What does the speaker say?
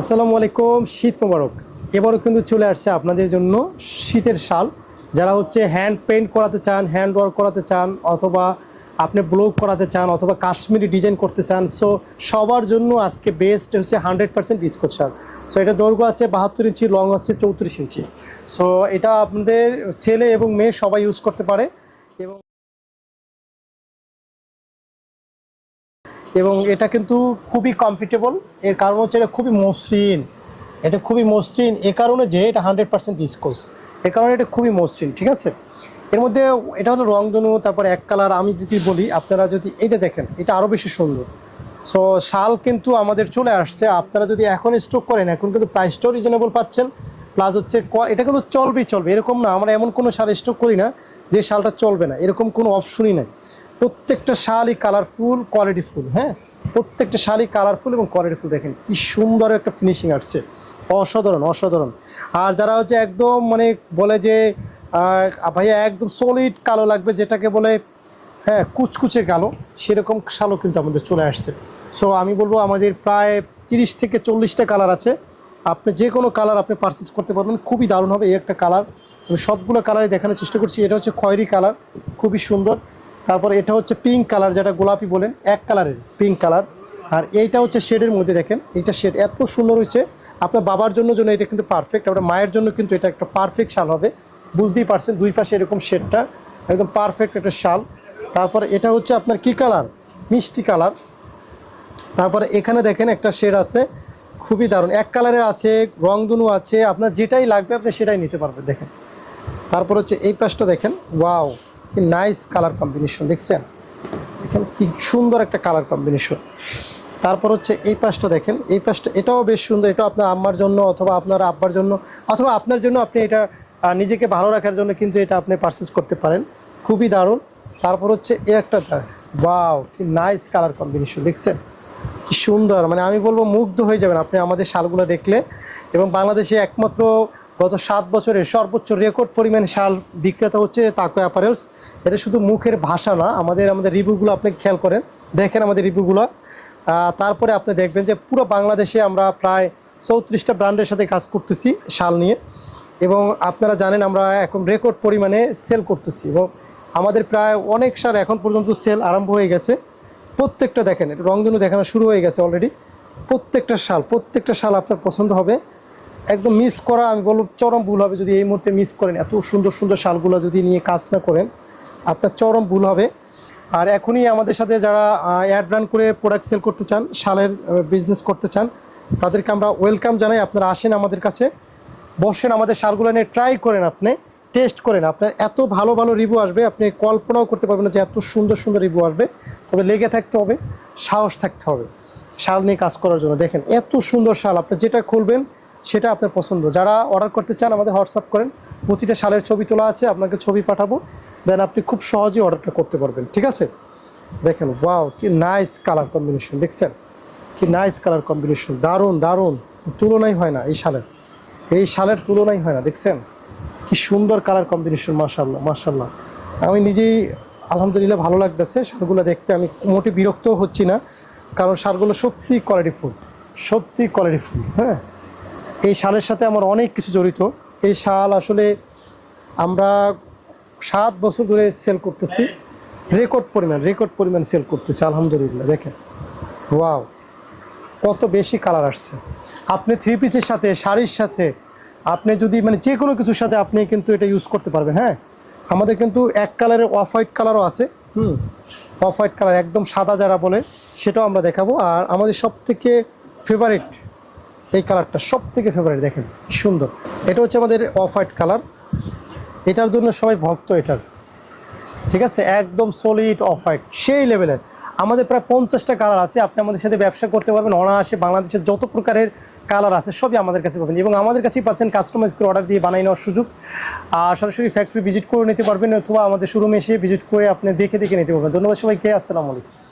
আসসালামু আলাইকুম, শীত মোবারক। এবারও কিন্তু চলে আসছে আপনাদের জন্য শীতের শাল। যারা হচ্ছে হ্যান্ড পেন্ট করাতে চান হ্যান্ড ওয়ার্ক করাতে চান, অথবা আপনি ব্লগ করাতে চান, অথবা কাশ্মীরি ডিজাইন করতে চান সো সবার জন্য আজকে বেস্ট হচ্ছে hundred percent biscuit shawl. So এটা দৈর্ঘ্য আছে বাহাত্তর ইঞ্চি লং আছে চৌত্রিশ ইঞ্চি। সো এটা আপনাদের ছেলে এবং মেয়ে সবাই ইউজ করতে পারে এবং এবং এটা কিন্তু খুবই কমফর্টেবল এর কারণ হচ্ছে এটা খুবই মসৃণ। এটা খুবই মসৃণ। এ কারণে যে এটা হান্ড্রেড পার্সেন্ট ডিসকোস এ কারণে এটা খুবই মসৃণ, ঠিক আছে? এর মধ্যে এটা হলো রংধনু, তারপর এক কালার আমি যদি বলি, আপনারা যদি এটা দেখেন, এটা আরও বেশি সুন্দর। সো শাল কিন্তু আমাদের চলে আসছে। আপনারা যদি এখন স্টক করেন, এখন কিন্তু প্রাইসটাও রিজনেবল পাচ্ছেন। প্লাস হচ্ছে এটা কিন্তু চলবেই চলবে। এরকম না, আমরা এমন কোনো শাল স্টক করি না যে শালটা চলবে না। এরকম কোনো অপশনই নাই। প্রত্যেকটা শালই কালারফুল কোয়ালিটিফুল হ্যাঁ? প্রত্যেকটা শালই কালারফুল এবং কোয়ালিটিফুল দেখেন কি সুন্দর একটা ফিনিশিং আসছে। অসাধারণ অসাধারণ। আর যারা হচ্ছে একদম মানে বলে যে ভাইয়া একদম সলিড কালো লাগবে, যেটাকে বলে হ্যাঁ কুচকুচে কালো, সেরকম শালও কিন্তু আমাদের চলে আসছে। সো আমি বলব আমাদের প্রায় তিরিশ থেকে চল্লিশটা কালার আছে। আপনি যে কোনো কালার আপনি পারচেস করতে পারবেন, খুবই দারুণ হবে এই একটা কালার আমি সবগুলো কালারই দেখানোর চেষ্টা করছি। এটা হচ্ছে খয়েরি কালার খুবই সুন্দর। তারপর এটা হচ্ছে পিঙ্ক কালার যেটা গোলাপি বলেন, এক কালারের পিঙ্ক কালার আর এইটা হচ্ছে শেডের মধ্যে দেখেন, এইটা শেড এত সুন্দর হয়েছে। আপনার বাবার জন্য জন্য এটা কিন্তু পারফেক্ট আপনার মায়ের জন্য কিন্তু এটা একটা পারফেক্ট শাল হবে। বুঝতেই পারছেন, দুই পাশে এরকম শেডটা একদম পারফেক্ট একটা শাল। তারপর এটা হচ্ছে আপনার কি কালার মিষ্টি কালার তারপরে এখানে দেখেন একটা শেড আছে, খুবই দারুণ। এক কালারের আছে রংধনু আছে, আপনার যেটাই লাগবে আপনি সেটাই নিতে পারবেন, দেখেন। তারপর হচ্ছে এই পাশটা দেখেন ওয়াও কি নাইস কালার কম্বিনেশন দেখছেন? দেখেন কি সুন্দর একটা কালার কম্বিনেশন তারপর হচ্ছে এই পাশটা দেখেন, এই পাশটা এটাও বেশ সুন্দর এটা আপনার আম্মার জন্য অথবা আপনার আব্বার জন্য, অথবা আপনার জন্য আপনি এটা নিজেকে ভালো রাখার জন্য কিন্তু এটা আপনি পারচেস করতে পারেন। খুবই দারুণ। তারপর হচ্ছে এ একটা ওয়াও কি নাইস কালার কম্বিনেশন দেখছেন? কি সুন্দর মানে আমি বলব মুগ্ধ হয়ে যাবেন আপনি আমাদের শালগুলো দেখলে। এবং বাংলাদেশে একমাত্র গত সাত বছরে সর্বোচ্চ রেকর্ড পরিমাণ শাল বিক্রেতা হচ্ছে তাকো অ্যাপারেলস। এটা শুধু মুখের ভাষা না, আমাদের আমাদের রিভিউগুলো আপনি খেয়াল করেন, দেখেন আমাদের রিভিউগুলো। তারপরে আপনি দেখবেন যে পুরো বাংলাদেশে আমরা প্রায় চৌত্রিশটা ব্র্যান্ডের সাথে কাজ করতেছি শাল নিয়ে। এবং আপনারা জানেন আমরা এখন রেকর্ড পরিমাণে সেল করতেছি এবং আমাদের প্রায় অনেক শাল এখন পর্যন্ত সেল আরম্ভ হয়ে গেছে। প্রত্যেকটা দেখেন রংধনু দেখানো শুরু হয়ে গেছে অলরেডি প্রত্যেকটা শাল প্রত্যেকটা শাল আপনার পছন্দ হবে। একদম মিস করা, আমি বলব চরম ভুল হবে যদি এই মুহূর্তে মিস করেন। এত সুন্দর সুন্দর শালগুলো যদি নিয়ে কাজ না করেন, আপনার চরম ভুল হবে। আর এখনই আমাদের সাথে যারা অ্যাড রান করে প্রোডাক্ট সেল করতে চান, শালের বিজনেস করতে চান, তাদেরকে আমরা ওয়েলকাম জানাই। আপনারা আসেন আমাদের কাছে, বসেন আমাদের শালগুলো নিয়ে ট্রাই করেন আপনি টেস্ট করেন। আপনার এত ভালো ভালো রিভিউ আসবে, আপনি কল্পনাও করতে পারবেন না যে এত সুন্দর সুন্দর রিভিউ আসবে। তবে লেগে থাকতে হবে, সাহস থাকতে হবে, শাল নিয়ে কাজ করার জন্য। দেখেন, এত সুন্দর শাল, আপনি যেটা খুলবেন সেটা আপনার পছন্দ। যারা অর্ডার করতে চান আমাদের হোয়াটসঅ্যাপ করেন, প্রতিটা শালের ছবি তোলা আছে, আপনাকে ছবি পাঠাবো। দেন আপনি খুব সহজেই অর্ডারটা করতে পারবেন, ঠিক আছে? দেখেন ওয়াও কি নাইস কালার কম্বিনেশন দেখছেন? কি নাইস কালার কম্বিনেশন দারুণ দারুণ। তুলনাই হয় না এই শালের। এই শালের তুলনাই হয় না, দেখছেন? কি সুন্দর কালার কম্বিনেশন মার্শাল্লাহ মার্শাল্লাহ আমি নিজেই, আলহামদুলিল্লাহ ভালো লাগতেছে, শালগুলো দেখতে আমি মোটে বিরক্তও হচ্ছি না, কারণ শালগুলো সত্যি কোয়ালিটিফুল সত্যি কোয়ালিটি ফুল হ্যাঁ? এই শালের সাথে আমার অনেক কিছু জড়িত। এই শাল আসলে আমরা সাত বছর ধরে সেল করতেছি। রেকর্ড পরিমাণ রেকর্ড পরিমাণ সেল করতেছি, আলহামদুলিল্লাহ, দেখেন। ওয়াও কত বেশি কালার আসছে। আপনি থ্রি পিসের সাথে, শাড়ির সাথে, আপনি যদি মানে যে কোনো কিছুর সাথে আপনি কিন্তু এটা ইউজ করতে পারবেন হ্যাঁ? আমাদের কিন্তু এক কালারের অফ হোয়াইট কালারও আছে, হুম? অফ হোয়াইট কালার একদম সাদা যারা বলে, সেটাও আমরা দেখাবো। আর আমাদের সব থেকে ফেভারিট এই কালারটা সব থেকে ফেভারিট দেখেন সুন্দর। এটা হচ্ছে আমাদের অফ হোয়াইট কালার। এটার জন্য সবাই ভক্ত এটার। ঠিক আছে? একদম সলিড অফ হোয়াইট সেই লেভেলের আমাদের প্রায় পঞ্চাশটা কালার আছে। আপনি আমাদের সাথে ব্যবসা করতে পারবেন, অনায়াসে বাংলাদেশের যত প্রকারের কালার আছে, সবই আমাদের কাছে পাবেন। এবং আমাদের কাছেই পাচ্ছেন কাস্টমাইজ করে অর্ডার দিয়ে বানিয়ে নেওয়ার সুযোগ। আর সরাসরি ফ্যাক্টরি ভিজিট করে নিতে পারবেন, অথবা আমাদের শোরুমে এসে ভিজিট করে আপনি দেখে দেখে নিতে পারবেন। ধন্যবাদ সবাইকে, আসসালামু আলাইকুম।